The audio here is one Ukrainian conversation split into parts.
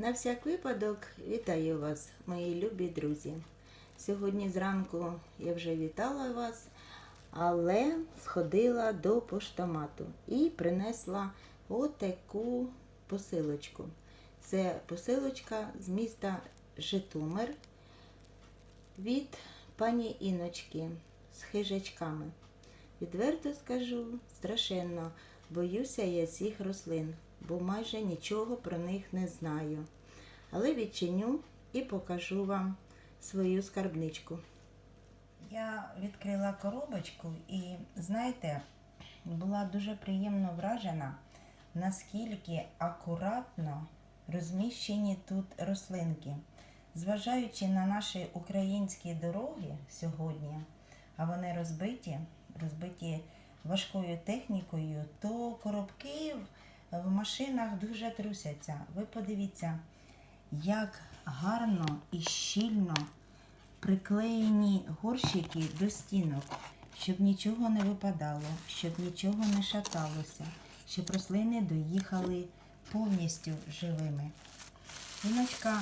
На всяк випадок вітаю вас, мої любі друзі. Сьогодні зранку я вже вітала вас, але сходила до поштомату і принесла отаку посилочку. Це посилочка з міста Житомир від пані Іночки з хижачками. Відверто скажу, страшенно боюся я цих рослин, бо майже нічого про них не знаю. Але відчиню і покажу вам свою скарбничку. Я відкрила коробочку і, знаєте, була дуже приємно вражена, наскільки акуратно розміщені тут рослинки. Зважаючи на наші українські дороги сьогодні, а вони розбиті, розбиті важкою технікою, то коробки в- машинах дуже трусяться. Ви подивіться, як гарно і щільно приклеєні горщики до стінок, щоб нічого не випадало, щоб нічого не шаталося, щоб рослини доїхали повністю живими. Жіночка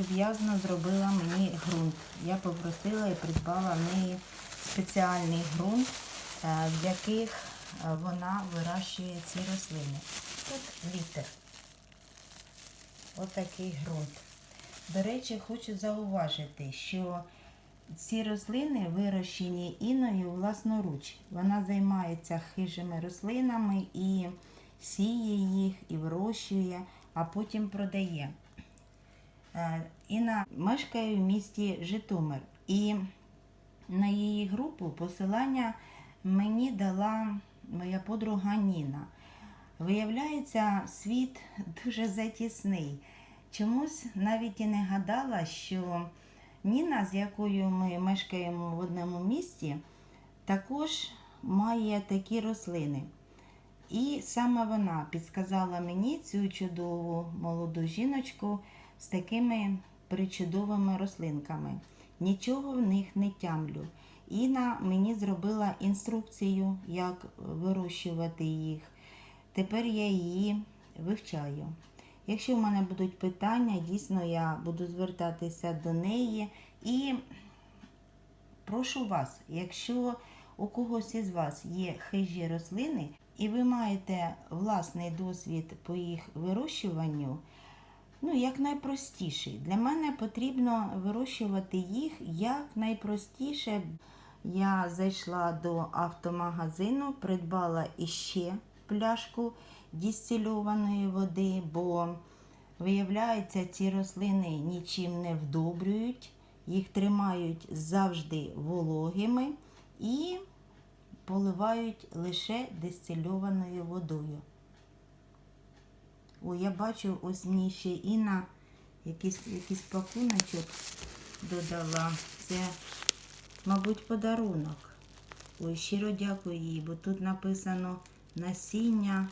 люб'язно зробила мені ґрунт. Я попросила і придбала в неї спеціальний ґрунт, е, в яких вона вирощує ці рослини. Тут літр. Отакий ґрунт. До речі, хочу зауважити, що ці рослини вирощені іною власноруч. Вона займається хижими рослинами і сіє їх, і вирощує, а потім продає. Е, Інна мешкає в місті Житомир. І на її групу посилання мені дала моя подруга Ніна. Виявляється, світ дуже затісний. Чомусь навіть і не гадала, що Ніна, з якою ми мешкаємо в одному місті, також має такі рослини. І саме вона підсказала мені цю чудову молоду жіночку з такими причудовими рослинками. Нічого в них не тямлю. Інна мені зробила інструкцію, як вирощувати їх. Тепер я її вивчаю. Якщо в мене будуть питання, дійсно я буду звертатися до неї. І прошу вас, якщо у когось із вас є хижі рослини, і ви маєте власний досвід по їх вирощуванню, ну, як найпростіший. Для мене потрібно вирощувати їх як найпростіше. Я зайшла до автомагазину, придбала іще пляшку дистильованої води, бо виявляється, ці рослини нічим не вдобрюють, їх тримають завжди вологими і поливають лише дистильованою водою. О, я бачу, ось мені ще Інна якийсь, якийсь пакуночок додала. Це, мабуть, подарунок. Ой, щиро дякую їй, бо тут написано насіння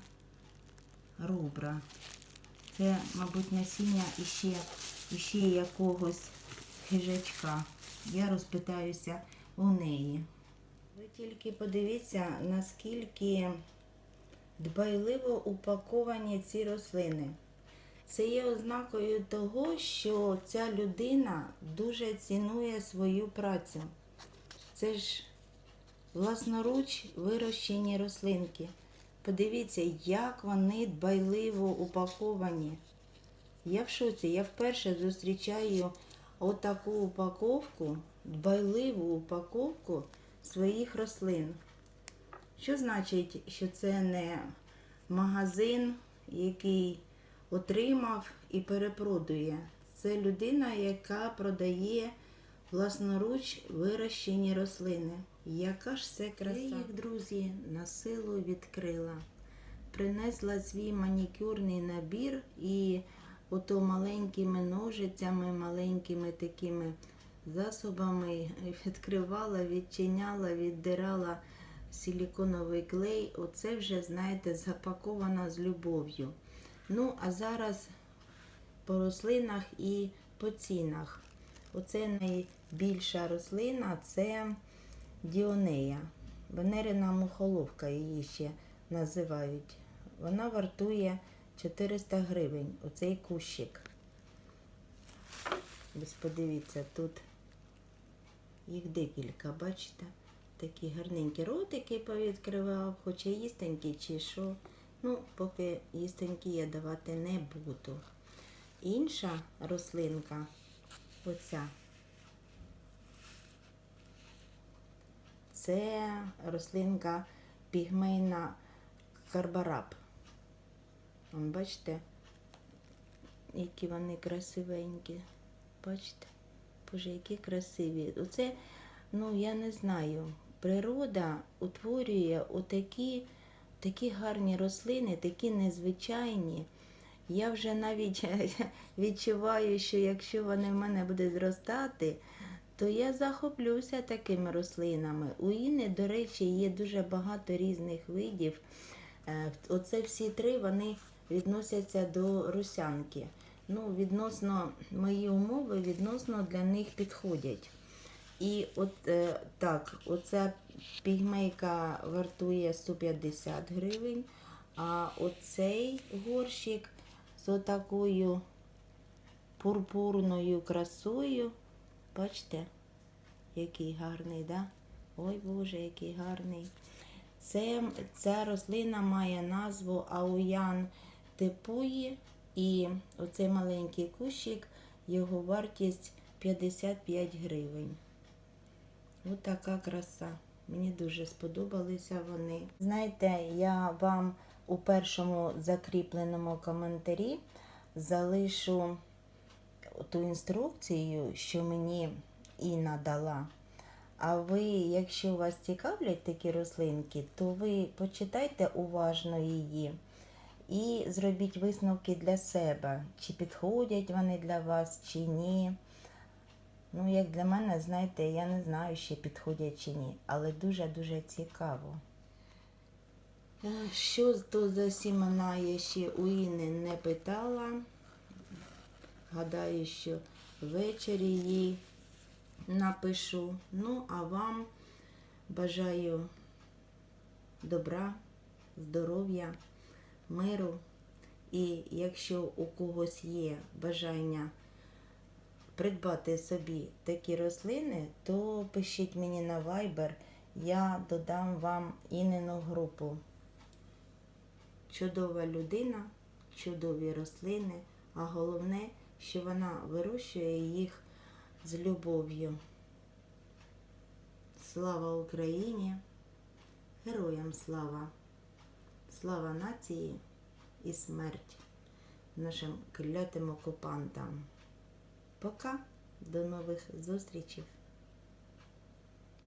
рубра. Це, мабуть, насіння іще, іще якогось хижачка. Я розпитаюся у неї. Ви тільки подивіться, наскільки дбайливо упаковані ці рослини. Це є ознакою того, що ця людина дуже цінує свою працю. Це ж власноруч вирощені рослинки. Подивіться, як вони дбайливо упаковані. Я в шоці, я вперше зустрічаю отаку упаковку, дбайливу упаковку своїх рослин. Що значить, що це не магазин, який отримав і перепродує? Це людина, яка продає власноруч вирощені рослини. Яка ж це краса? Я їх, друзі, на силу відкрила. Принесла свій манікюрний набір і ото маленькими ножицями, маленькими такими засобами відкривала, відчиняла, віддирала силіконовий клей. Оце вже, знаєте, запакована з любов'ю. Ну, а зараз по рослинах і по цінах. Оце найбільша рослина це діонея. Венерина мухоловка її ще називають. Вона вартує 400 гривень. Оцей кущик. Ось подивіться, тут їх декілька, бачите? Такі гарненькі ротики повідкривав, хоча їстенькі чи що. Ну, поки їстенькі я давати не буду. Інша рослинка, оця, це рослинка пігмейна карбараб. Бачите, які вони красивенькі. Бачите? Боже, які красиві. Оце, ну я не знаю, природа утворює отакі такі гарні рослини, такі незвичайні. Я вже навіть відчуваю, що якщо вони в мене будуть зростати, то я захоплюся такими рослинами. У Іни, до речі, є дуже багато різних видів. Е, Оце всі три вони відносяться до русянки. Ну, відносно мої умови, відносно для них підходять. І от е, так, оця пігмейка вартує 150 гривень, а оцей горщик з отакою пурпурною красою, бачите, який гарний, да? Ой Боже, який гарний. Це, ця рослина має назву Ауян тепуї, і оцей маленький кущик, його вартість 55 гривень. Ось така краса. Мені дуже сподобалися вони. Знаєте, я вам у першому закріпленому коментарі залишу ту інструкцію, що мені Інна дала. А ви, якщо вас цікавлять такі рослинки, то ви почитайте уважно її і зробіть висновки для себе, чи підходять вони для вас, чи ні. Ну, як для мене, знаєте, я не знаю, чи підходять чи ні, але дуже-дуже цікаво. Е, Що то за сімена я ще у Інни не питала. Гадаю, що ввечері їй напишу. Ну, а вам бажаю добра, здоров'я, миру. І якщо у когось є бажання придбати собі такі рослини, то пишіть мені на Viber, я додам вам інину групу. Чудова людина, чудові рослини, а головне, що вона вирощує їх з любов'ю. Слава Україні! Героям слава! Слава нації і смерть нашим клятим окупантам! Пока, до нових зустрічей!